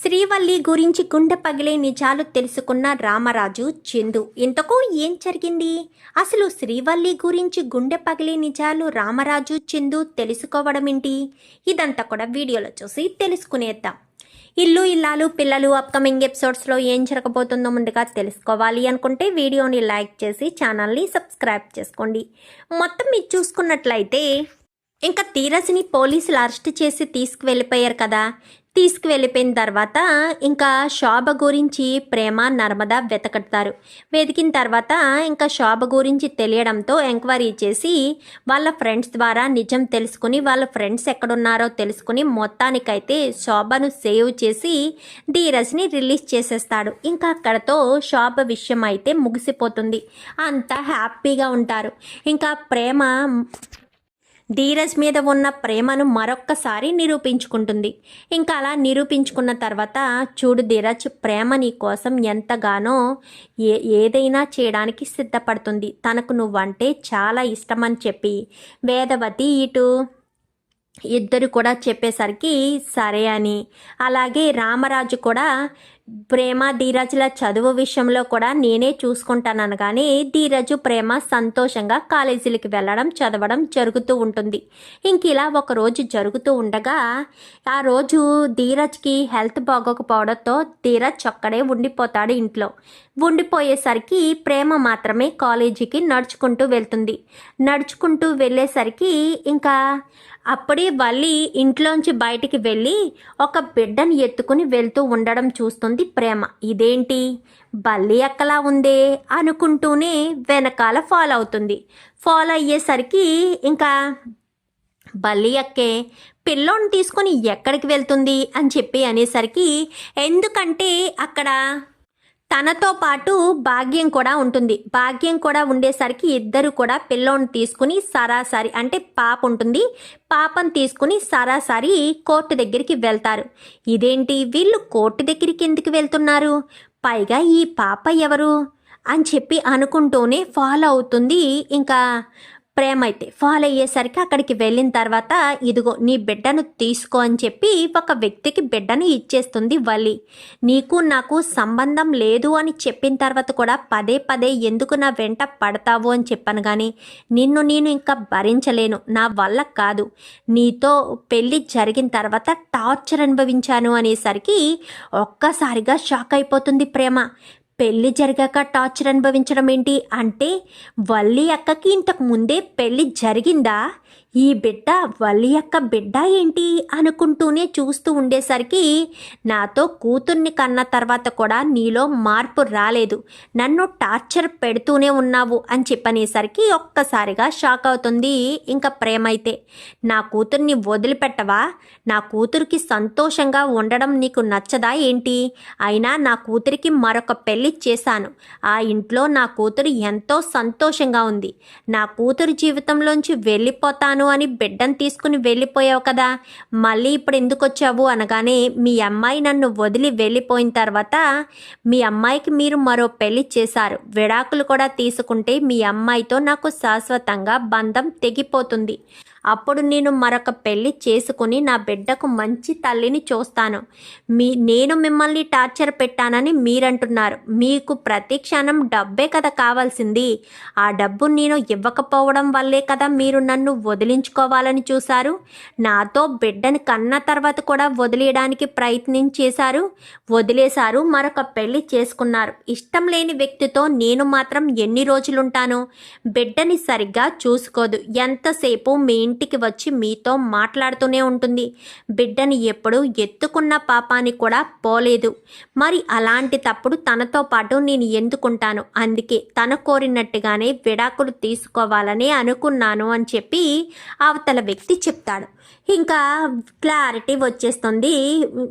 శ్రీవల్లి గురించి గుండె పగిలే నిజాలు తెలుసుకున్న రామరాజు చందు ఇంతకు ఏం జరిగింది? అసలు శ్రీవల్లి గురించి గుండె పగిలే నిజాలు రామరాజు చందు తెలుసుకోవడం ఏంటి ఇదంతా కూడా వీడియోలో చూసి తెలుసుకునేద్దాం. ఇల్లు ఇల్లాలు పిల్లలు అప్కమింగ్ ఎపిసోడ్స్లో ఏం జరగబోతుందో ముందుగా తెలుసుకోవాలి అనుకుంటే వీడియోని లైక్ చేసి ఛానల్ని సబ్స్క్రైబ్ చేసుకోండి. మొత్తం మీరు చూసుకున్నట్లయితే ఇంకా తీరస్ని పోలీసులు అరెస్ట్ చేసి తీసుకువెళ్ళిపోయారు కదా. తీసుకువెళ్ళిపోయిన తర్వాత ఇంకా శోభ గురించి ప్రేమ నర్మద వెతకడతారు. వెతికిన తర్వాత ఇంకా శోభ గురించి తెలియడంతో ఎంక్వైరీ చేసి వాళ్ళ ఫ్రెండ్స్ ద్వారా నిజం తెలుసుకుని వాళ్ళ ఫ్రెండ్స్ ఎక్కడున్నారో తెలుసుకుని మొత్తానికైతే శోభను సేవ్ చేసి ధీరజ్ని రిలీజ్ చేసేస్తాడు. ఇంకా అక్కడతో శోభ విషయం అయితే ముగిసిపోతుంది. అంతా హ్యాపీగా ఉంటారు. ఇంకా ప్రేమ ధీరజ్ మీద ఉన్న ప్రేమను మరొక్కసారి నిరూపించుకుంటుంది. ఇంకా అలా నిరూపించుకున్న తర్వాత చూడు ధీరజ్ ప్రేమ నీ కోసం ఎంతగానో ఏ ఏదైనా చేయడానికి సిద్ధపడుతుంది. తనకు నువ్వంటే చాలా ఇష్టమని చెప్పి. వేదవతి ఇటు ఇద్దరు కూడా చెప్పేసరికి సరే అని. అలాగే రామరాజు కూడా ప్రేమ ధీరజ్ల చదువు విషయంలో కూడా నేనే చూసుకుంటానని. కానీ ధీరజు ప్రేమ సంతోషంగా కాలేజీలకి వెళ్ళడం చదవడం జరుగుతూ ఉంటుంది. ఇంక ఇలా ఒక రోజు జరుగుతూ ఉండగా ఆ రోజు ధీరజ్కి హెల్త్ బాగోకపోవడంతో ధీరజ్ ఒక్కడే ఉండిపోతాడు ఇంట్లో. ఉండిపోయేసరికి ప్రేమ మాత్రమే కాలేజీకి నడుచుకుంటూ వెళ్తుంది. నడుచుకుంటూ వెళ్ళేసరికి ఇంకా అప్పుడే వల్లి ఇంట్లోంచి బయటికి వెళ్ళి ఒక బిడ్డను ఎత్తుకుని వెళ్తూ ఉండడం చూస్తుంది. ప్రేమ. ఇదేంటి? బల్లి ఎక్కలా ఉందే అనుకుంటూనే వెనకాల ఫాలో అవుతుంది. ఫాలో అయ్యేసరికి ఇంకా బల్లి ఎక్కే పిల్లోని తీసుకొని ఎక్కడికి వెళ్తుంది అని చెప్పి అనేసరికి ఎందుకంటే అక్కడ తనతో పాటు భాగ్యం కూడా ఉంటుంది. భాగ్యం కూడా ఉండేసరికి ఇద్దరు కూడా పిల్లోని తీసుకుని సరాసరి అంటే పాప ఉంటుంది. పాపను తీసుకుని సరాసరి కోర్టు దగ్గరికి వెళ్తారు. ఇదేంటి వీళ్ళు కోర్టు దగ్గరికి ఎందుకు వెళ్తున్నారు? పైగా ఈ పాప ఎవరు? అని చెప్పి అనుకుంటూనే ఫాలో అవుతుంది. ఇంకా ప్రేమ అయితే ఫాలో అయ్యేసరికి అక్కడికి వెళ్ళిన తర్వాత ఇదిగో నీ బిడ్డను తీసుకో అని చెప్పి ఒక వ్యక్తికి బిడ్డను ఇచ్చేస్తుంది వలి. నీకు నాకు సంబంధం లేదు అని చెప్పిన తర్వాత కూడా పదే పదే ఎందుకు నా వెంట పడతావు అని చెప్పాను కానీ నిన్ను నేను ఇంకా భరించలేను. నా వల్ల కాదు. నీతో పెళ్ళి జరిగిన తర్వాత టార్చర్ అనుభవించాను అనేసరికి ఒక్కసారిగా షాక్ అయిపోతుంది ప్రేమ. పెళ్ళి జరిగాక టార్చర్ అనుభవించడం ఏంటి? అంటే వల్లి అక్కకి ఇంతకు ముందే పెళ్ళి జరిగిందా? ఈ బిడ్డ వల్లి యొక్క బిడ్డ ఏంటి అనుకుంటూనే చూస్తూ ఉండేసరికి నాతో కూతుర్ని కన్న తర్వాత కూడా నీలో మార్పు రాలేదు. నన్ను టార్చర్ పెడుతూనే ఉన్నావు అని చెప్పనేసరికి ఒక్కసారిగా షాక్ అవుతుంది. ఇంకా ప్రేమ అయితే నా కూతుర్ని వదిలిపెట్టవా? నా కూతురికి సంతోషంగా ఉండడం నీకు నచ్చదా ఏంటి? అయినా నా కూతురికి మరొక పెళ్ళి చేశాను. ఆ ఇంట్లో నా కూతురు ఎంతో సంతోషంగా ఉంది. నా కూతురు జీవితంలోంచి వెళ్ళిపోతాను అని బిడ్డను తీసుకుని వెళ్ళిపోయావు కదా. మళ్ళీ ఇప్పుడు ఎందుకు వచ్చావు అనగానే మీ అమ్మాయి నన్ను వదిలి వెళ్ళిపోయిన తర్వాత మీ అమ్మాయికి మీరు మరో పెళ్ళి చేశారు. విడాకులు కూడా తీసుకుంటే మీ అమ్మాయితో నాకు శాశ్వతంగా బంధం తెగిపోతుంది. అప్పుడు నేను మరొక పెళ్ళి చేసుకుని నా బిడ్డకు మంచి తల్లిని చూస్తాను. మీ నేను మిమ్మల్ని టార్చర్ పెట్టానని మీరంటున్నారు. మీకు ప్రతి క్షణం డబ్బే కదా కావాల్సింది. ఆ డబ్బు నేను ఇవ్వకపోవడం వల్లే కదా మీరు నన్ను వదిలించుకోవాలని చూశారు. నాతో బిడ్డని కన్న తర్వాత కూడా వదిలేయడానికి ప్రయత్నం చేశారు. వదిలేశారు మరొక పెళ్ళి చేసుకున్నారు. ఇష్టం లేని వ్యక్తితో నేను మాత్రం ఎన్ని రోజులుంటాను? బిడ్డని సరిగ్గా చూసుకోదు. ఎంతసేపు మీ ఇంటికి వచ్చి మీతో మాట్లాడుతూనే ఉంటుంది. బిడ్డని ఎప్పుడు ఎత్తుకున్న పాపాని కూడా పోలేదు. మరి అలాంటి తప్పుడు తనతో పాటు నేను ఎందుకుంటాను? అందుకే తన కోరినట్టుగానే విడాకులు తీసుకోవాలని అనుకున్నాను అని చెప్పి అవతల వ్యక్తి చెప్తాడు. ఇంకా క్లారిటీ వచ్చేస్తుంది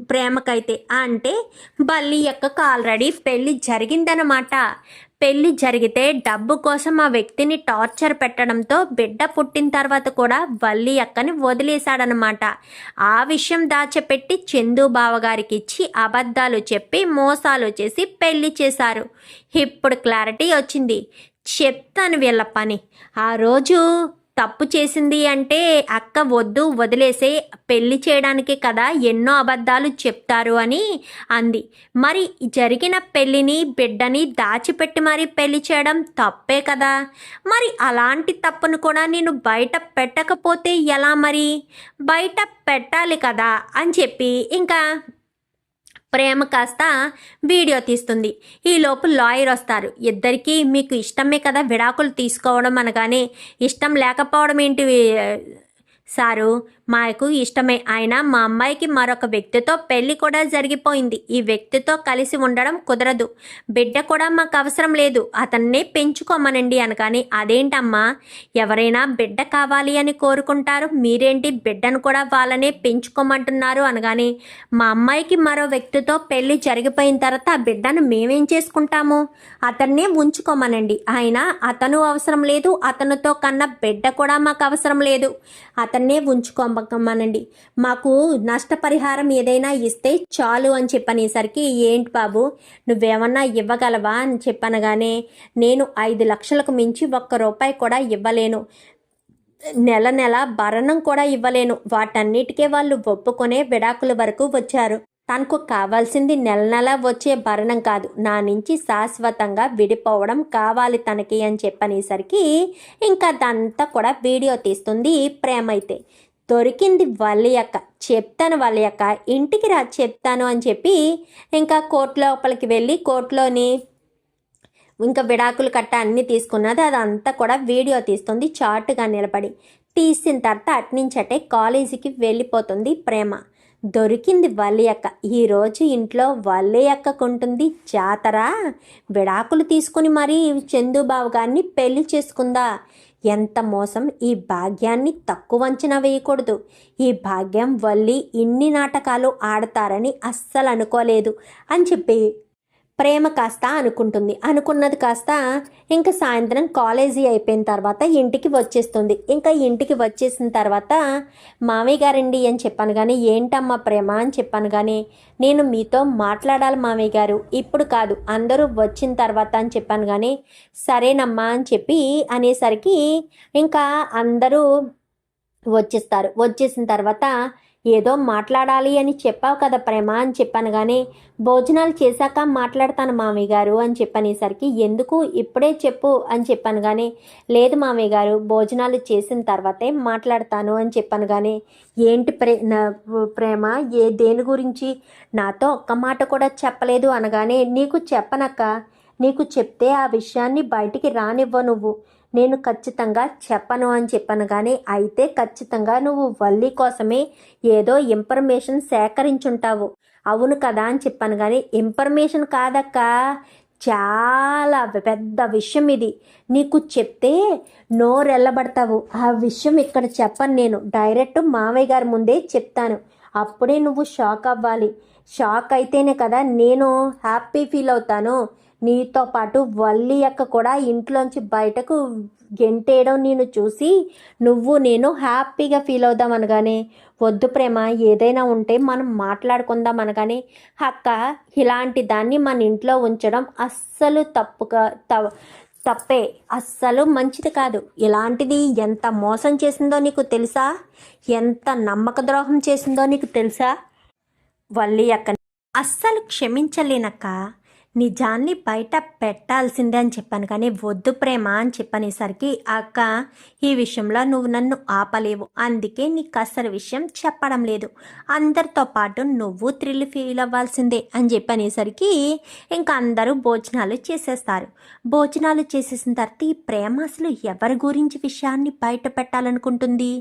ప్రేమకైతే. అంటే బల్లి యొక్క ఆల్రెడీ పెళ్ళి జరిగిందనమాట. పెళ్ళి జరిగితే డబ్బు కోసం ఆ వ్యక్తిని టార్చర్ పెట్టడంతో బిడ్డ పుట్టిన తర్వాత కూడా వల్లి అక్కని వదిలేశాడనమాట ఆ విషయం దాచిపెట్టి చందు బావగారికి ఇచ్చి అబద్ధాలు చెప్పి మోసాలు చేసి పెళ్ళి చేశారు. ఇప్పుడు క్లారిటీ వచ్చింది. చెప్తాను వీళ్ళ పని. ఆ రోజు తప్పు చేసింది అంటే అక్క వద్దు వదిలేసే పెళ్ళి చేయడానికి కదా ఎన్నో అబద్ధాలు చెప్తారు అని అంది. మరి జరిగిన పెళ్ళిని బిడ్డని దాచిపెట్టి మరి పెళ్ళి చేయడం తప్పే కదా? మరి అలాంటి తప్పును కూడా నేను బయట పెట్టకపోతే ఎలా మరి? బయట పెట్టాలి కదా అని చెప్పి ఇంకా ప్రేమ కాస్త వీడియో తీస్తుంది. ఈలోపు లాయర్ వస్తారు. ఇద్దరికీ మీకు ఇష్టమే కదా విడాకులు తీసుకోవడం అనగానే ఇష్టం లేకపోవడం ఏంటి సారు? మాకు ఇష్టమే. ఆయన మా అమ్మాయికి మరొక వ్యక్తితో పెళ్ళి కూడా జరిగిపోయింది. ఈ వ్యక్తితో కలిసి ఉండడం కుదరదు. బిడ్డ కూడా మాకు అవసరం లేదు. అతన్నే పెంచుకోమనండి అనగాని అదేంటమ్మా? ఎవరైనా బిడ్డ కావాలి అని కోరుకుంటారు. మీరేంటి బిడ్డను కూడా వాళ్ళనే పెంచుకోమంటున్నారు? అనగాని మా అమ్మాయికి మరో వ్యక్తితో పెళ్ళి జరిగిపోయిన తర్వాత ఆ బిడ్డను మేమేం చేసుకుంటాము? అతన్నే ఉంచుకోమనండి. ఆయన అతను అవసరం లేదు. అతనితో కన్నా బిడ్డ కూడా మాకు అవసరం లేదు. అతన్నే ఉంచుకోమనండి మాకు నష్టపరిహారం ఏదైనా ఇస్తే చాలు అని చెప్పనేసరికి ఏంటి బాబు నువ్వేమన్నా ఇవ్వగలవా? అని చెప్పనగానే నేను ఐదు లక్షలకు మించి ఒక్క రూపాయి కూడా ఇవ్వలేను. నెల నెల భరణం కూడా ఇవ్వలేను. వాటన్నిటికే వాళ్ళు ఒప్పుకునే విడాకుల వరకు వచ్చారు. తనకు కావాల్సింది నెల నెల వచ్చే భరణం కాదు. నా నుంచి శాశ్వతంగా విడిపోవడం కావాలి తనకి అని చెప్పనేసరికి ఇంకా అదంతా కూడా వీడియో తీస్తుంది ప్రేమ అయితే దొరికింది వల్లియక్క చెప్తాను వల్లియక్క ఇంటికి రా చెప్తాను అని చెప్పి ఇంకా కోర్టు లోపలికి వెళ్ళి కోర్టులోని ఇంకా విడాకులు కట్ట అన్నీ తీసుకున్నది. అదంతా కూడా వీడియో తీస్తుంది. చాటుగా నిలబడి తీసిన తర్వాత అట్నుంచటే కాలేజీకి వెళ్ళిపోతుంది ప్రేమ. దొరికింది వల్లియక్క ఈరోజు ఇంట్లో వల్లియక్కకుంటుంది జాతర? విడాకులు తీసుకుని మరీ చందుబాబు గారిని పెళ్ళి చేసుకుందా? ఎంత మోసం ఈ భాగ్యాన్ని తక్కువ అంచనా వేయకూడదు. ఈ భాగ్యం వల్లి ఇన్ని నాటకాలు ఆడతారని అస్సలు అనుకోలేదు అని చెప్పి ప్రేమ కాస్త అనుకుంటుంది. అనుకున్నది కాస్త ఇంకా సాయంత్రం కాలేజీ అయిపోయిన తర్వాత ఇంటికి వచ్చేస్తుంది. ఇంకా ఇంటికి వచ్చేసిన తర్వాత మామయ్య గారండి అని చెప్పాను కానీ ఏంటమ్మా ప్రేమ అని చెప్పాను కానీ నేను మీతో మాట్లాడాలి మామయ్య గారు. ఇప్పుడు కాదు అందరూ వచ్చిన తర్వాత అని చెప్పాను కానీ సరేనమ్మా అని చెప్పి అనేసరికి ఇంకా అందరూ వచ్చేస్తారు. వచ్చేసిన తర్వాత ఏదో మాట్లాడాలి అని చెప్పావు కదా ప్రేమ అని చెప్పాను కానీ భోజనాలు చేశాక మాట్లాడతాను మామయ్య గారు అని చెప్పనేసరికి ఎందుకు ఇప్పుడే చెప్పు అని చెప్పాను కానీ లేదు మామయ్య గారు భోజనాలు చేసిన తర్వాతే మాట్లాడతాను అని చెప్పాను కానీ ఏంటి ప్రే ప్రేమ? ఏ దేని గురించి? నాతో ఒక్క మాట కూడా చెప్పలేదు అనగానే నీకు చెప్పనక్క? నీకు చెప్తే ఆ విషయాన్ని బయటికి రానివ్వ నువ్వు. నేను ఖచ్చితంగా చెప్పను అని చెప్పాను కానీ అయితే ఖచ్చితంగా నువ్వు వల్లి కోసమే ఏదో ఇన్ఫర్మేషన్ సేకరించుంటావు. అవును కదా అని చెప్పాను కానీ ఇన్ఫర్మేషన్ కాదక్క. చాలా పెద్ద విషయం ఇది. నీకు చెప్తే నోరెళ్ళబడతావు. ఆ విషయం ఇక్కడ చెప్పను నేను. డైరెక్ట్ మామయ్య గారి ముందే చెప్తాను. అప్పుడే నువ్వు షాక్ అవ్వాలి. షాక్ అయితేనే కదా నేను హ్యాపీ ఫీల్ అవుతాను. నీతో పాటు వల్లి అక్క కూడా ఇంట్లోంచి బయటకు గెంటేయడం నేను చూసి నువ్వు నేను హ్యాపీగా ఫీల్ అవుదాం అనగానే వద్దు ప్రేమ ఏదైనా ఉంటే మనం మాట్లాడుకుందాం అనగానే అక్క ఇలాంటి దాన్ని మన ఇంట్లో ఉంచడం అస్సలు తప్పుగా తప్పే అస్సలు మంచిది కాదు. ఇలాంటిది ఎంత మోసం చేసిందో నీకు తెలుసా? ఎంత నమ్మక ద్రోహం చేసిందో నీకు తెలుసా? వల్లి అక్క అస్సలు క్షమించలేనక్క. నిజాన్ని బయట పెట్టాల్సిందే అని చెప్పాను కానీ వద్దు ప్రేమ అని చెప్పనేసరికి అక్క ఈ విషయంలో నువ్వు నన్ను ఆపలేవు. అందుకే నీకు అసలు విషయం చెప్పడం లేదు. అందరితో పాటు నువ్వు థ్రిల్ ఫీల్ అవ్వాల్సిందే అని చెప్పనేసరికి ఇంకా అందరూ భోజనాలు చేసేస్తారు. భోజనాలు చేసేసిన తర్వాత ఈ ప్రేమ అసలు ఎవరి గురించి విషయాన్ని బయట పెట్టాలనుకుంటుంది?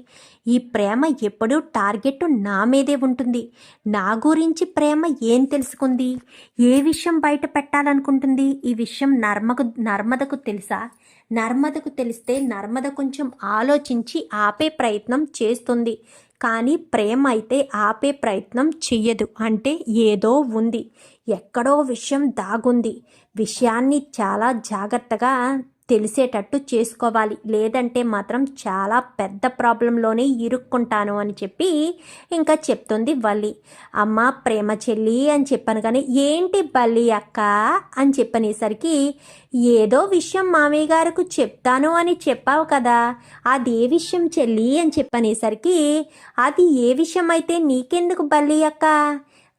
ఈ ప్రేమ ఎప్పుడూ టార్గెట్ నా మీదే ఉంటుంది. నా గురించి ప్రేమ ఏం తెలుసుకుంది? ఏ విషయం బయట పెట్టాలనుకుంటుంది? ఈ విషయం నర్మకు నర్మదకు తెలుసా? నర్మదకు తెలిస్తే నర్మద కొంచెం ఆలోచించి ఆపే ప్రయత్నం చేస్తుంది. కానీ ప్రేమ అయితే ఆపే ప్రయత్నం చెయ్యదు. అంటే ఏదో ఉంది. ఎక్కడో విషయం దాగుంది. విషయాన్ని చాలా జాగ్రత్తగా తెలిసేటట్టు చేసుకోవాలి. లేదంటే మాత్రం చాలా పెద్ద ప్రాబ్లంలోనే ఇరుక్కుంటాను అని చెప్పి ఇంకా చెప్తుంది వల్లి. అమ్మ ప్రేమ చెల్లి అని చెప్పాను కానీ ఏంటి బల్లి అక్క అని చెప్పనేసరికి ఏదో విషయం మామయ్య గారికి చెప్తాను అని చెప్పావు కదా. అది ఏ విషయం చెల్లి అని చెప్పనేసరికి అది ఏ విషయం అయితే నీకెందుకు బల్లి అక్క?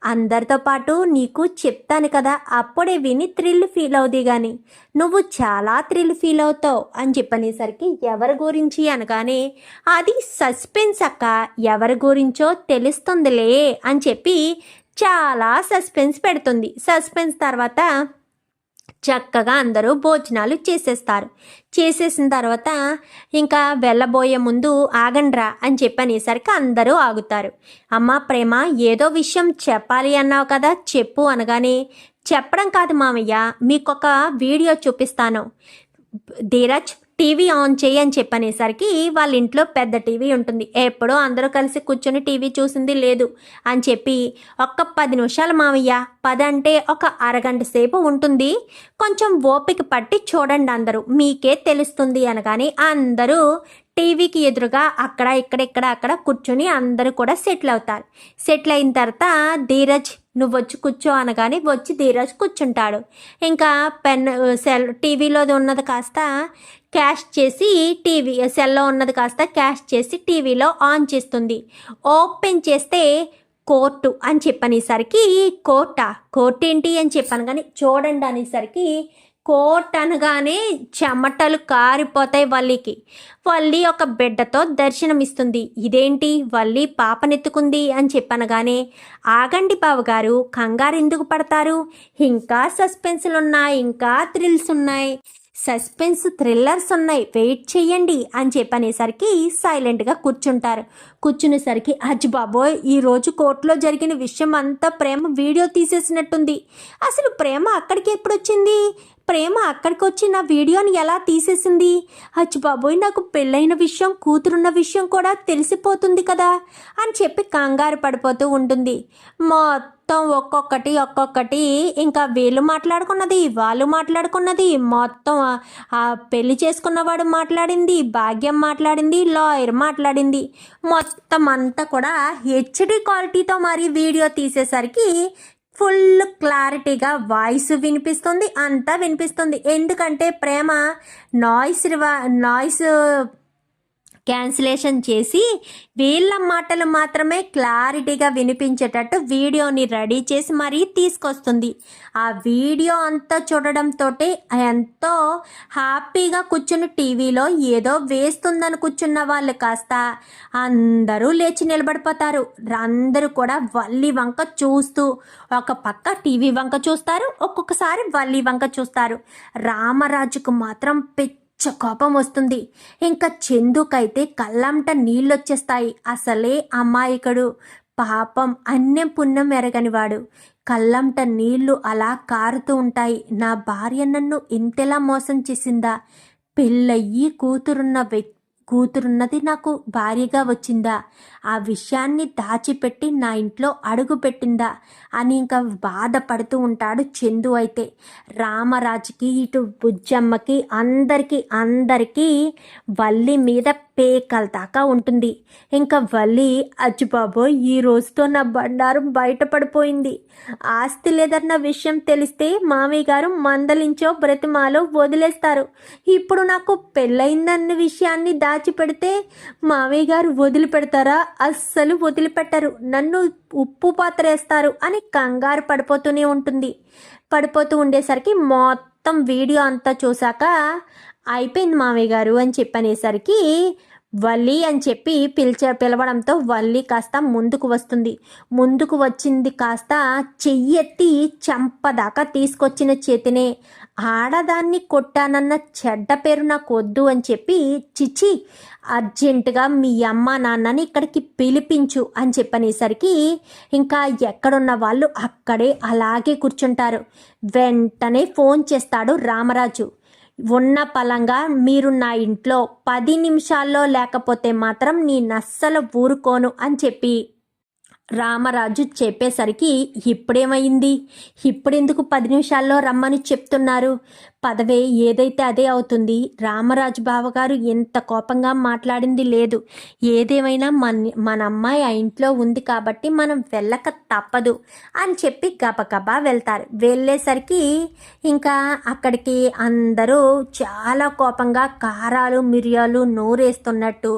అందరితో పాటు నీకు చెప్తాను కదా అప్పుడే విని థ్రిల్ ఫీల్ అవుది కానీ నువ్వు చాలా థ్రిల్ ఫీల్ అవుతావు అని చెప్పనేసరికి ఎవరి గురించి అనగానే అది సస్పెన్స్ అక్క ఎవరి గురించో తెలుస్తుందిలే అని చెప్పి చాలా సస్పెన్స్ పెడుతుంది. సస్పెన్స్ తర్వాత చక్కగా అందరూ భోజనాలు చేసేస్తారు. చేసేసిన తర్వాత ఇంకా వెళ్ళబోయే ముందు ఆగండ్రా అని చెప్పనేసరికి అందరూ ఆగుతారు. అమ్మ ప్రేమ ఏదో విషయం చెప్పాలి అన్నావు కదా చెప్పు అనగానే చెప్పడం కాదు మామయ్య మీకొక వీడియో చూపిస్తాను. ధీరజ్ టీవీ ఆన్ చేయి అని చెప్పనేసరికి వాళ్ళ ఇంట్లో పెద్ద టీవీ ఉంటుంది. ఎప్పుడో అందరూ కలిసి కూర్చొని టీవీ చూసింది లేదు అని చెప్పి ఒక్క పది నిమిషాలు మామయ్య పది అంటే ఒక అరగంట సేపు ఉంటుంది. కొంచెం ఓపిక పట్టి చూడండి అందరూ. మీకే తెలుస్తుంది అనగానే అందరూ టీవీకి ఎదురుగా అక్కడ ఇక్కడ ఇక్కడ అక్కడ కూర్చొని అందరూ కూడా సెటిల్ అవుతారు. సెటిల్ అయిన తర్వాత ధీరజ్ నువ్వు వచ్చి కూర్చో అనగానే వచ్చి ధీరజ్ కూర్చుంటాడు. ఇంకా పెన్ సెల్ టీవీలో ఉన్నది కాస్త క్యాష్ చేసి టీవీ సెల్లో ఉన్నది కాస్త క్యాష్ చేసి టీవీలో ఆన్ చేస్తుంది. ఓపెన్ చేస్తే కోర్టు అని చెప్పనేసరికి కోర్టా? కోర్టు ఏంటి అని చెప్పాను కానీ చూడండి అనేసరికి కోట్ అనగానే చెమటలు కారిపోతాయి వల్లికి. వల్లి ఒక బిడ్డతో దర్శనమిస్తుంది. ఇదేంటి? వల్లి పాపనెత్తుకుంది అని చెప్పనగానే ఆగండి బావగారు కంగారు ఎందుకు పడతారు? ఇంకా సస్పెన్స్లు ఉన్నాయి ఇంకా థ్రిల్స్ ఉన్నాయి సస్పెన్స్ థ్రిల్లర్స్ ఉన్నాయి. వెయిట్ చెయ్యండి అని చెప్పనేసరికి సైలెంట్గా కూర్చుంటారు. కూర్చునేసరికి అజ్జి బాబోయ్ ఈరోజు కోర్టులో జరిగిన విషయం అంతా ప్రేమ వీడియో తీసేసినట్టుంది. అసలు ప్రేమ అక్కడికి ఎప్పుడు వచ్చింది ప్రేమ అక్కడికి వచ్చి నా వీడియోని ఎలా తీసేసింది? అచ్చి బాబోయ్ నాకు పెళ్ళైన విషయం కూతురున్న విషయం కూడా తెలిసిపోతుంది కదా అని చెప్పి కంగారు పడిపోతూ ఉంటుంది. మొత్తం మొత్తం ఒక్కొక్కటి ఒక్కొక్కటి ఇంకా వీళ్ళు మాట్లాడుకున్నది వాళ్ళు మాట్లాడుకున్నది మొత్తం ఆ- ఆ పెళ్ళి చేసుకున్నవాడు మాట్లాడింది భాగ్యం మాట్లాడింది లాయర్ మాట్లాడింది. మొత్తం అంతా కూడా హెచ్డి క్వాలిటీతో మరి వీడియో తీసేసరికి ఫుల్ క్లారిటీగా వాయిస్ వినిపిస్తుంది అంతా వినిపిస్తుంది. ఎందుకంటే ప్రేమ నాయిస్ నాయిస్ క్యాన్సిలేషన్ చేసి వీళ్ళ మాటలు మాత్రమే క్లారిటీగా వినిపించేటట్టు వీడియోని రెడీ చేసి మరీ తీసుకొస్తుంది. ఆ వీడియో అంతా చూడడంతో ఎంతో హ్యాపీగా కూర్చుని టీవీలో ఏదో వేస్తుందని కూర్చున్న వాళ్ళు కాస్త అందరూ లేచి నిలబడిపోతారు. అందరూ కూడా వల్లి వంక చూస్తూ ఒక పక్క టీవీ వంక చూస్తారు ఒక్కొక్కసారి వల్లి వంక చూస్తారు. రామరాజుకు మాత్రం పిచ్చి పిచ్చ కోపం వస్తుంది. ఇంకా చందుకైతే కళ్ళంట నీళ్ళొచ్చేస్తాయి. అసలే అమాయకుడు. పాపం అన్యం పుణ్యం ఎరగనివాడు. కళ్ళంట నీళ్ళు అలా కారుతూ ఉంటాయి. నా భార్య నన్ను ఇంతెలా మోసం చేసిందా? పెళ్ళయ్యి కూతురున్న వ్యక్తి కూతురున్నది నాకు భార్యగా వచ్చిందా? ఆ విషయాన్ని దాచిపెట్టి నా ఇంట్లో అడుగు పెట్టిందా? అని ఇంకా బాధపడుతూ ఉంటాడు చందు అయితే. రామరాజుకి ఇటు బుజ్జమ్మకి అందరికీ అందరికీ వల్లి మీద పేకల దాకా ఉంటుంది. ఇంకా వల్లి అచ్చిబాబోయ్ ఈ రోజుతో నా బండారం బయటపడిపోయింది. ఆస్తి లేదన్న విషయం తెలిస్తే మామయ్య గారు మందలించో బ్రతిమాలో వదిలేస్తారు. ఇప్పుడు నాకు పెళ్ళయిందన్న విషయాన్ని దాచిపెడితే మామయ్య గారు వదిలిపెడతారా? అస్సలు వదిలిపెట్టరు. నన్ను ఉప్పు పాత్ర వేస్తారు అని కంగారు పడిపోతూనే ఉంటుంది. పడిపోతూ ఉండేసరికి మొత్తం వీడియో అంతా చూశాక అయిపోయింది మామయ్య గారు అని చెప్పనేసరికి వల్లి అని చెప్పి పిలిచ పిలవడంతో వల్లి కాస్త ముందుకు వస్తుంది. ముందుకు వచ్చింది కాస్త చెయ్యెత్తి చంపదాకా తీసుకొచ్చిన చేతినే. ఆడదాన్ని కొట్టానన్న చెడ్డ పేరు నాకు వద్దు అని చెప్పి చిచి అర్జెంటుగా మీ అమ్మ నాన్నని ఇక్కడికి పిలిపించు అని చెప్పనేసరికి ఇంకా ఎక్కడున్న వాళ్ళు అక్కడే అలాగే కూర్చుంటారు. వెంటనే ఫోన్ చేస్తాడు రామరాజు. ఉన్న పలంగా మీరు నా ఇంట్లో పది నిమిషాల్లో లేకపోతే మాత్రం నీ నస్సలు ఊరుకోను అని చెప్పి రామరాజు చెప్పేసరికి ఇప్పుడేమైంది? ఇప్పుడెందుకు పది నిమిషాల్లో రమ్మని చెప్తున్నారు? పదవే ఏదైతే అదే అవుతుంది. రామరాజు బావగారు ఎంత కోపంగా మాట్లాడింది లేదు. ఏదేమైనా మన మన అమ్మాయి ఆ ఇంట్లో ఉంది కాబట్టి మనం వెళ్ళక తప్పదు అని చెప్పి గబగబా వెళ్తారు. వెళ్ళేసరికి ఇంకా అక్కడికి అందరూ చాలా కోపంగా కారాలు మిరియాలు నోరేస్తున్నట్టు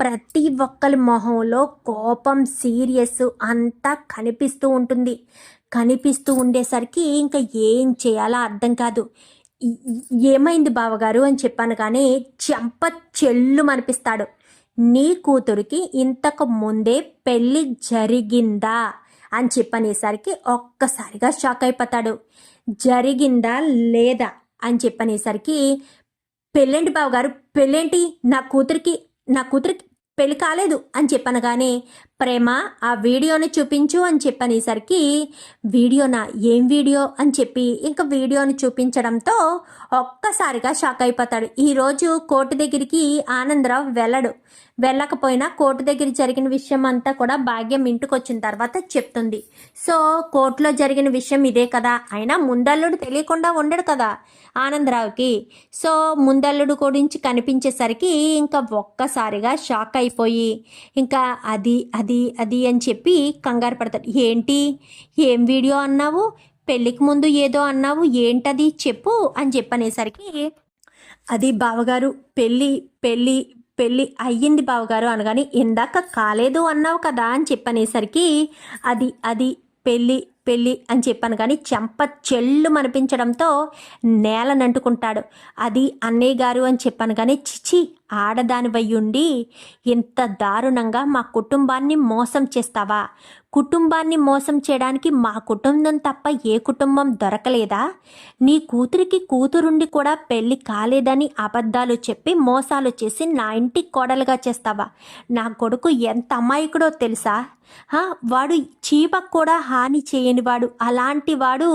ప్రతి ఒక్కరి మొహంలో కోపం సీరియస్ అంతా కనిపిస్తూ ఉంటుంది. కనిపిస్తూ ఉండేసరికి ఇంకా ఏం చేయాలో అర్థం కాదు. ఏమైంది బావగారు అని చెప్పాను కానీ చెంప చెల్లు అనిపిస్తాడు నీ కూతురికి ఇంతకు ముందే పెళ్ళి జరిగిందా అని చెప్పనేసరికి ఒక్కసారిగా షాక్ అయిపోతాడు. జరిగిందా లేదా అని చెప్పనేసరికి పెళ్ళేంటి బావగారు? పెళ్ళేంటి? నా కూతురికి నా కూతురికి పెళ్ళి కాలేదు అని చెప్పనగానే ప్రేమ ఆ వీడియోని చూపించు అని చెప్పనేసరికి వీడియోనా ఏం వీడియో? అని చెప్పి ఇంకా వీడియోని చూపించడంతో ఒక్కసారిగా షాక్ అయిపోతాడు. ఈరోజు కోర్టు దగ్గరికి ఆనందరావు వెళ్ళడు. వెళ్ళకపోయినా కోర్టు దగ్గర జరిగిన విషయం అంతా కూడా భాగ్యం ఇంటికి వచ్చిన తర్వాత చెప్తుంది. సో కోర్టులో జరిగిన విషయం ఇదే కదా. అయినా ముందల్లుడు తెలియకుండా ఉండడు కదా ఆనందరావుకి. సో ముందల్లుడు గురించి కనిపించేసరికి ఇంకా ఒక్కసారిగా షాక్ అయిపోయి ఇంకా అది అది అది అది అని చెప్పి కంగారు పడతాడు. ఏంటి? ఏం వీడియో అన్నావు? పెళ్ళికి ముందు ఏదో అన్నావు? ఏంటది? చెప్పు అని చెప్పనేసరికి అది బావగారు పెళ్ళి పెళ్ళి పెళ్ళి అయ్యింది బావగారు అనగాని ఇందాక కాలేదు అన్నావు కదా అని చెప్పనేసరికి అది అది పెళ్ళి పెళ్ళి అని చెప్పాను కానీ చెంప చెల్లు మనిపించడంతో నేలనంటుకుంటాడు. అది అన్నయ్య గారు అని చెప్పాను కానీ చిచి ఆడదానివై ఉండి ఇంత దారుణంగా మా కుటుంబాన్ని మోసం చేస్తావా? కుటుంబాన్ని మోసం చేయడానికి మా కుటుంబం తప్ప ఏ కుటుంబం దొరకలేదా? నీ కూతురికి కూతురుండి కూడా పెళ్ళి కాలేదని అబద్ధాలు చెప్పి మోసాలు చేసి నా ఇంటి కోడలుగా చేస్తావా? నా కొడుకు ఎంత అమాయకుడో తెలుసా? వాడు చీపకు కూడా హాని చేయనివాడు. అలాంటి వాడు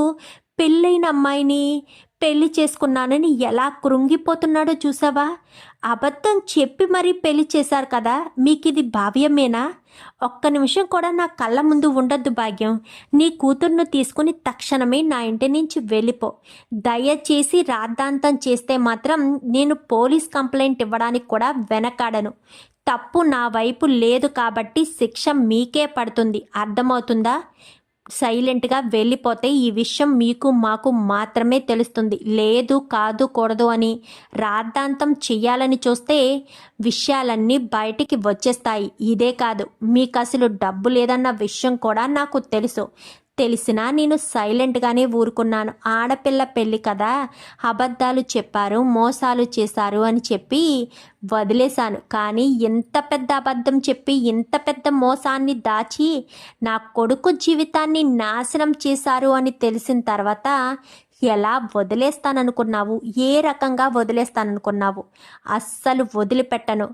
పెళ్ళైన అమ్మాయిని పెళ్ళి చేసుకున్నానని ఎలా కృంగిపోతున్నాడో చూసావా? అబద్ధం చెప్పి మరీ పెళ్ళి చేశారు కదా మీకు ఇది భావ్యమేనా? ఒక్క నిమిషం కూడా నా కళ్ళ ముందు ఉండొద్దు భాగ్యం. నీ కూతుర్ను తీసుకుని తక్షణమే నా ఇంటి నుంచి వెళ్ళిపో. దయచేసి రాద్ధాంతం చేస్తే మాత్రం నేను పోలీస్ కంప్లైంట్ ఇవ్వడానికి కూడా వెనకాడను. తప్పు నా వైపు లేదు కాబట్టి శిక్ష మీకే పడుతుంది. అర్థమవుతుందా? సైలెంట్గా వెళ్ళిపోతే ఈ విషయం మీకు మాకు మాత్రమే తెలుస్తుంది. లేదు కాదు కూడదు అని రాద్ధాంతం చెయ్యాలని చూస్తే విషయాలన్నీ బయటికి వచ్చేస్తాయి. ఇదే కాదు మీకు అసలు డబ్బు లేదన్న విషయం కూడా నాకు తెలుసు. తెలిసినా నేను సైలెంట్గానే ఊరుకున్నాను. ఆడపిల్ల పెళ్ళి కదా అబద్ధాలు చెప్పారు మోసాలు చేశారు అని చెప్పి వదిలేశాను. కానీ ఇంత పెద్ద అబద్ధం చెప్పి ఇంత పెద్ద మోసాన్ని దాచి నా కొడుకు జీవితాన్ని నాశనం చేశారు అని తెలిసిన తర్వాత ఎలా వదిలేస్తాననుకున్నావు? ఏ రకంగా వదిలేస్తాననుకున్నావు? అస్సలు వదిలిపెట్టను.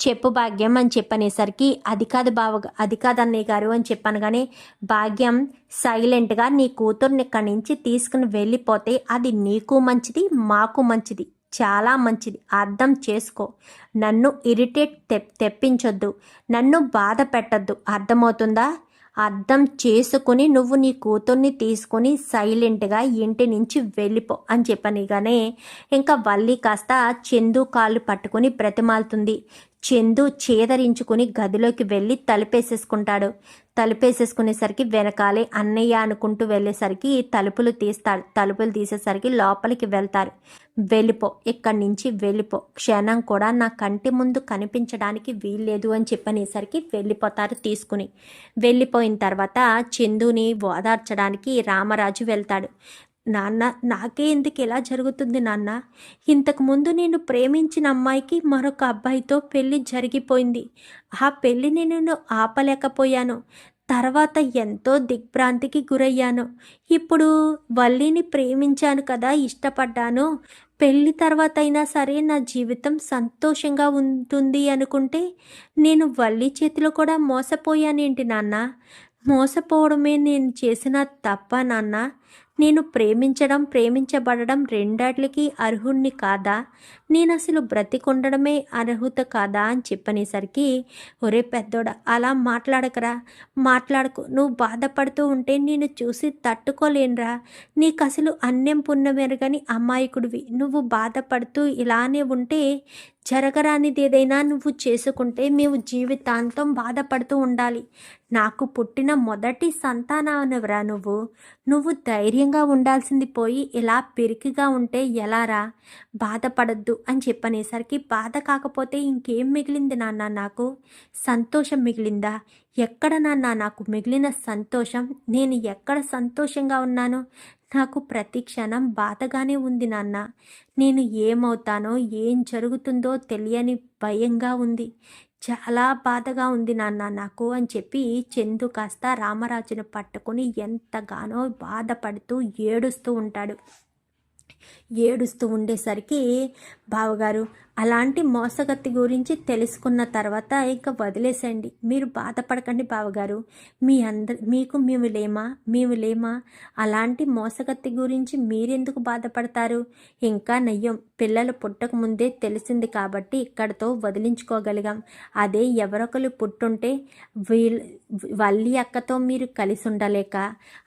చెప్పు భాగ్యం అని చెప్పనేసరికి అది కాదు బావ అది కాదు అన్నయ్య గారు అని చెప్పాను కానీ భాగ్యం సైలెంట్గా నీ కూతుర్ని ఇక్కడి నుంచి తీసుకుని వెళ్ళిపోతే అది నీకు మంచిది మాకు మంచిది చాలా మంచిది అర్థం చేసుకో. నన్ను ఇరిటేట్ తె తెప్పించొద్దు నన్ను బాధ పెట్టద్దు అర్థమవుతుందా? అర్థం చేసుకుని నువ్వు నీ కూతుర్ని తీసుకుని సైలెంట్గా ఇంటి నుంచి వెళ్ళిపో అని చెప్పనిగానే ఇంకా వల్లి కాస్త చందు కాళ్ళు పట్టుకుని బ్రతిమాలుతుంది. చందు చేదరించుకుని గదిలోకి వెళ్ళి తలుపేసేసుకుంటాడు. తలుపేసేసుకునేసరికి వెనకాలే అన్నయ్య అనుకుంటూ వెళ్ళేసరికి తలుపులు తీస్తాడు. తలుపులు తీసేసరికి లోపలికి వెళ్తారు. వెళ్ళిపో ఇక్కడి నుంచి వెళ్ళిపో. క్షణం కూడా నా కంటి ముందు కనిపించడానికి వీల్లేదు అని చెప్పనేసరికి వెళ్ళిపోతారు తీసుకుని. వెళ్ళిపోయిన తర్వాత చందుని ఓదార్చడానికి రామరాజు వెళ్తాడు. నాన్న నాకే ఎందుకు ఎలా జరుగుతుంది నాన్న? ఇంతకుముందు నేను ప్రేమించిన అమ్మాయికి మరొక అబ్బాయితో పెళ్ళి జరిగిపోయింది. ఆ పెళ్ళిని నేను ఆపలేకపోయాను. తర్వాత ఎంతో దిగ్భ్రాంతికి గురయ్యాను. ఇప్పుడు వల్లిని ప్రేమించాను కదా ఇష్టపడ్డాను. పెళ్ళి తర్వాత అయినా సరే నా జీవితం సంతోషంగా ఉంటుంది అనుకుంటే నేను వల్లి చేతిలో కూడా మోసపోయానేంటి నాన్న? మోసపోవడమే నేను చేసిన తప్ప నాన్న. నేను ప్రేమించడం ప్రేమించబడడం రెండాట్లకి అర్హుణ్ణి కాదా? నేను అసలు బ్రతికుండడమే అర్హత కాదా అని చెప్పనేసరికి ఒరే పెద్దోడ అలా మాట్లాడకరా. మాట్లాడకు. నువ్వు బాధపడుతూ ఉంటే నేను చూసి తట్టుకోలేనురా. నీకు అసలు అన్యం పుణ్యమెరగని అమాయకుడివి. నువ్వు బాధపడుతూ ఇలానే ఉంటే జరగరానిది ఏదైనా నువ్వు చేసుకుంటే మేము జీవితాంతం బాధపడుతూ ఉండాలి. నాకు పుట్టిన మొదటి సంతానవరా నువ్వు? నువ్వు ధైర్యంగా ఉండాల్సింది పోయి ఇలా పిరికిగా ఉంటే ఎలారా? బాధపడద్దు. అని చెప్పనేసరికి బాధ కాకపోతే ఇంకేం మిగిలింది నాన్న నాకు? సంతోషం మిగిలిందా? ఎక్కడ నాన్న నాకు మిగిలిన సంతోషం? నేను ఎక్కడ సంతోషంగా ఉన్నాను? నాకు ప్రతి క్షణం బాధగానే ఉంది నాన్న. నేను ఏమవుతానో ఏం జరుగుతుందో తెలియని భయంగా ఉంది. చాలా బాధగా ఉంది నాన్న నాకు అని చెప్పి చందు కాస్త రామరాజును పట్టుకొని ఎంతగానో బాధపడుతూ ఏడుస్తూ ఉంటాడు. ఏడుస్తూ ఉండేసరికి బావగారు అలాంటి మోసగత్తి గురించి తెలుసుకున్న తర్వాత ఇంకా వదిలేసేయండి. మీరు బాధపడకండి బావగారు. మీ అందరి మీకు మేము లేమా? మేము లేమా? అలాంటి మోసగత్తి గురించి మీరెందుకు బాధపడతారు? ఇంకా నయ్యం పిల్లలు పుట్టక ముందే తెలిసింది కాబట్టి ఇక్కడతో వదిలించుకోగలిగాం. అదే ఎవరొకరు పుట్టుంటే వీళ్ళు వల్లి అక్కతో మీరు కలిసి ఉండలేక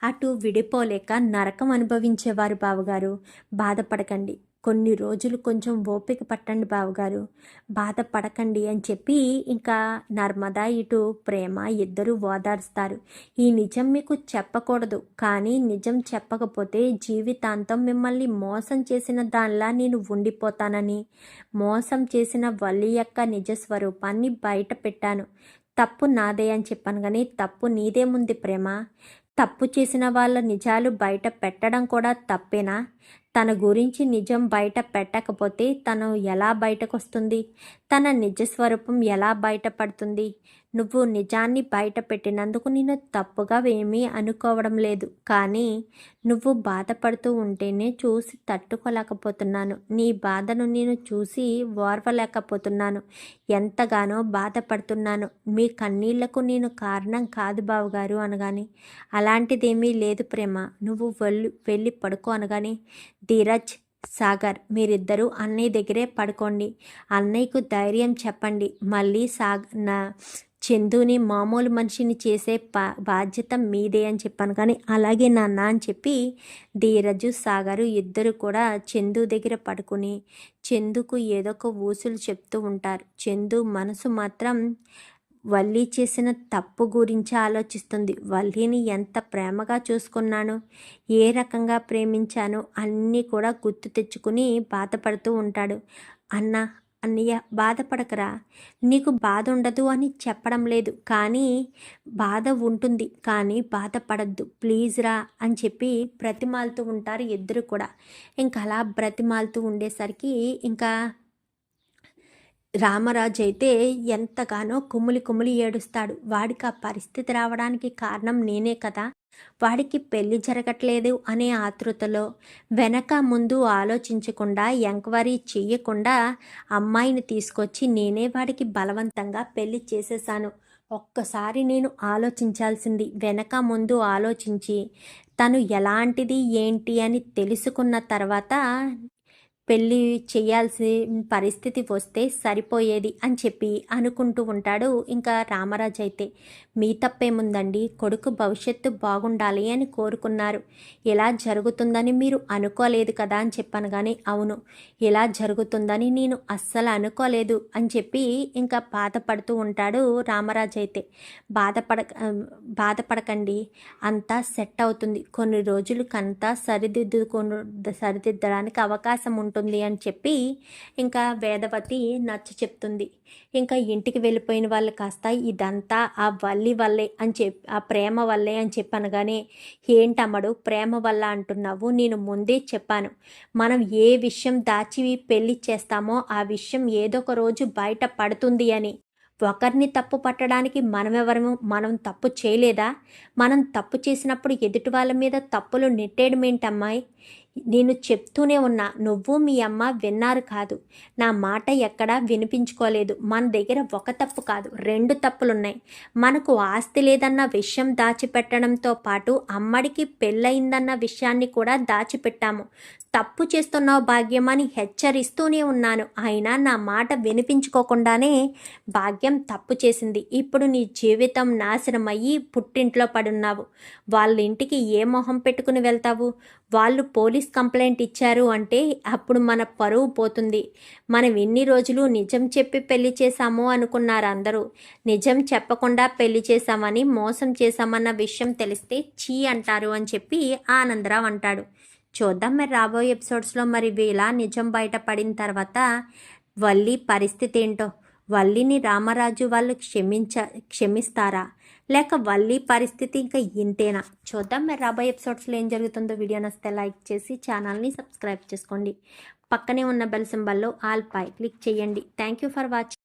అటు విడిపోలేక నరకం అనుభవించేవారు బావగారు. బాధపడకండి. కొన్ని రోజులు కొంచెం ఓపిక పట్టండి బావగారు. బాధపడకండి అని చెప్పి ఇంకా నర్మదా ఇటు ప్రేమ ఇద్దరు ఓదార్స్తారు. ఈ నిజం మీకు చెప్పకూడదు. కానీ నిజం చెప్పకపోతే జీవితాంతం మిమ్మల్ని మోసం చేసిన దానిలా నేను ఉండిపోతానని మోసం చేసిన వల్లి యొక్క నిజ స్వరూపాన్ని బయట పెట్టాను. తప్పు నాదే అని చెప్పాను కానీ తప్పు నీదేముంది ప్రేమ. తప్పు చేసిన వాళ్ళ నిజాలు బయట పెట్టడం కూడా తప్పేనా? తన గురించి నిజం బయట పెట్టకపోతే తను ఎలా బయటకు వస్తుంది తన నిజ స్వరూపం ఎలా బయటపడుతుంది? నువ్వు నిజాన్ని బయట పెట్టినందుకు నేను తప్పుగా ఏమీ అనుకోవడం లేదు. కానీ నువ్వు బాధపడుతూ ఉంటేనే చూసి తట్టుకోలేకపోతున్నాను. నీ బాధను నేను చూసి ఓర్వలేకపోతున్నాను. ఎంతగానో బాధపడుతున్నాను. మీ కన్నీళ్ళకు నేను కారణం కాదు బావగారు అనగాని. అలాంటిదేమీ లేదు ప్రేమ. నువ్వు వెళ్ళి వెళ్ళి పడుకో అనగాని. ధీరజ్ సాగర్ మీరిద్దరూ అన్నయ్య దగ్గరే పడుకోండి. అన్నయ్యకు ధైర్యం చెప్పండి. మళ్ళీ సాగ నా చందుని మామూలు మనిషిని చేసే పా బాధ్యత మీదే అని చెప్పాను. కానీ అలాగే నాన్న అని చెప్పి ధీరజు సాగరు ఇద్దరు కూడా చందు దగ్గర పడుకుని చందుకు ఏదో ఒక ఊసులు చెప్తూ ఉంటారు. చందు మనసు మాత్రం వల్లి చేసిన తప్పు గురించి ఆలోచిస్తుంది. వల్లిని ఎంత ప్రేమగా చూసుకున్నాను ఏ రకంగా ప్రేమించాను అన్నీ కూడా గుర్తు తెచ్చుకుని బాధపడుతూ ఉంటాడు. అన్న అన్నయ్య బాధపడకరా. నీకు బాధ ఉండదు అని చెప్పడం లేదు. కానీ బాధ ఉంటుంది. కానీ బాధపడద్దు. ప్లీజ్ రా అని చెప్పి బ్రతిమాలుతూ ఉంటారు ఇద్దరు కూడా. ఇంకా అలా బ్రతిమాలుతూ ఉండేసరికి ఇంకా రామరాజు అయితే ఎంతగానో కుమ్ములి కుమ్ములి ఏడుస్తాడు. వాడికి ఆ పరిస్థితి రావడానికి కారణం నేనే కదా. వాడికి పెళ్ళి జరగట్లేదు అనే ఆతృతలో వెనక ముందు ఆలోచించకుండా ఎంక్వైరీ చెయ్యకుండా అమ్మాయిని తీసుకొచ్చి నేనే వాడికి బలవంతంగా పెళ్ళి చేసేసాను ఒక్కసారి నేను ఆలోచించాల్సింది వెనక ముందు ఆలోచించి తను ఎలాంటిది ఏంటి అని తెలుసుకున్న తర్వాత పెళ్ళి చేయాల్సి పరిస్థితి వస్తే సరిపోయేది అని చెప్పి అనుకుంటూ ఉంటాడు ఇంకా రామరాజు అయితే. మీ తప్పేముందండి? కొడుకు భవిష్యత్తు బాగుండాలి అని కోరుకున్నారు. ఇలా జరుగుతుందని మీరు అనుకోలేదు కదా అని చెప్పాను కానీ అవును. ఇలా జరుగుతుందని నేను అస్సలు అనుకోలేదు అని చెప్పి ఇంకా బాధపడుతూ ఉంటాడు రామరాజు అయితే. బాధపడ బాధపడకండి. అంతా సెట్ అవుతుంది. కొన్ని రోజులకంతా సరిదిద్దుకు సరిదిద్దడానికి అవకాశం ఉంటుంది అని చెప్పి ఇంకా వేదవతి నచ్చ చెప్తుంది. ఇంకా ఇంటికి వెళ్ళిపోయిన వాళ్ళు కాస్త ఇదంతా ఆ వల్లి వల్లే అని చెప్పి ఆ ప్రేమ వల్లే అని చెప్పాను కానీ ఏంటమ్మడు ప్రేమ వల్ల అంటున్నావు? నేను ముందే చెప్పాను. మనం ఏ విషయం దాచి పెళ్ళి చేస్తామో ఆ విషయం ఏదో ఒక రోజు బయట పడుతుంది అని. ఒకరిని తప్పు పట్టడానికి మనమెవరము మనం తప్పు చేయలేదా? మనం తప్పు చేసినప్పుడు ఎదుటి వాళ్ళ మీద తప్పులు నెట్టేయడం ఏంటమ్మాయి నేను చెప్తూనే ఉన్నా నువ్వు మీ అమ్మ విన్నారు కాదు. నా మాట ఎక్కడా వినిపించుకోలేదు. మన దగ్గర ఒక తప్పు కాదు రెండు తప్పులున్నాయి. మనకు ఆస్తి లేదన్న విషయం దాచిపెట్టడంతో పాటు అమ్మడికి పెళ్ళయిందన్న విషయాన్ని కూడా దాచిపెట్టాము. తప్పు చేస్తున్నావు భాగ్యం అని హెచ్చరిస్తూనే ఉన్నాను. అయినా నా మాట వినిపించుకోకుండానే భాగ్యం తప్పు చేసింది. ఇప్పుడు నీ జీవితం నాశనమయ్యి పుట్టింట్లో పడున్నావు. వాళ్ళ ఇంటికి ఏ మొహం పెట్టుకుని వెళ్తావు? వాళ్ళు పోలీస్ కంప్లైంట్ ఇచ్చారు అంటే అప్పుడు మన పరువు పోతుంది. మనం ఎన్ని రోజులు నిజం చెప్పి పెళ్ళి చేశాము అనుకున్నారు అందరూ. నిజం చెప్పకుండా పెళ్ళి చేశామని మోసం చేశామన్న విషయం తెలిస్తే చీ అంటారు అని చెప్పి ఆనందరావు అంటాడు. చూద్దాం. మరి రాబోయే ఎపిసోడ్స్లో మరి ఇలా నిజం బయటపడిన తర్వాత వల్లి పరిస్థితి ఏంటో? వల్లిని రామరాజు వాళ్ళు క్షమించ క్షమిస్తారా? లేక వల్లి పరిస్థితి ఇంకా ఇంతేనా? చూద్దాం. మరి రాబోయే ఎపిసోడ్స్లో ఏం జరుగుతుందో వీడియో నస్తే లైక్ చేసి ఛానల్ని సబ్స్క్రైబ్ చేసుకోండి. పక్కనే ఉన్న బెల్ సింబల్లో ఆల్ పై క్లిక్ చేయండి. Thank you for watching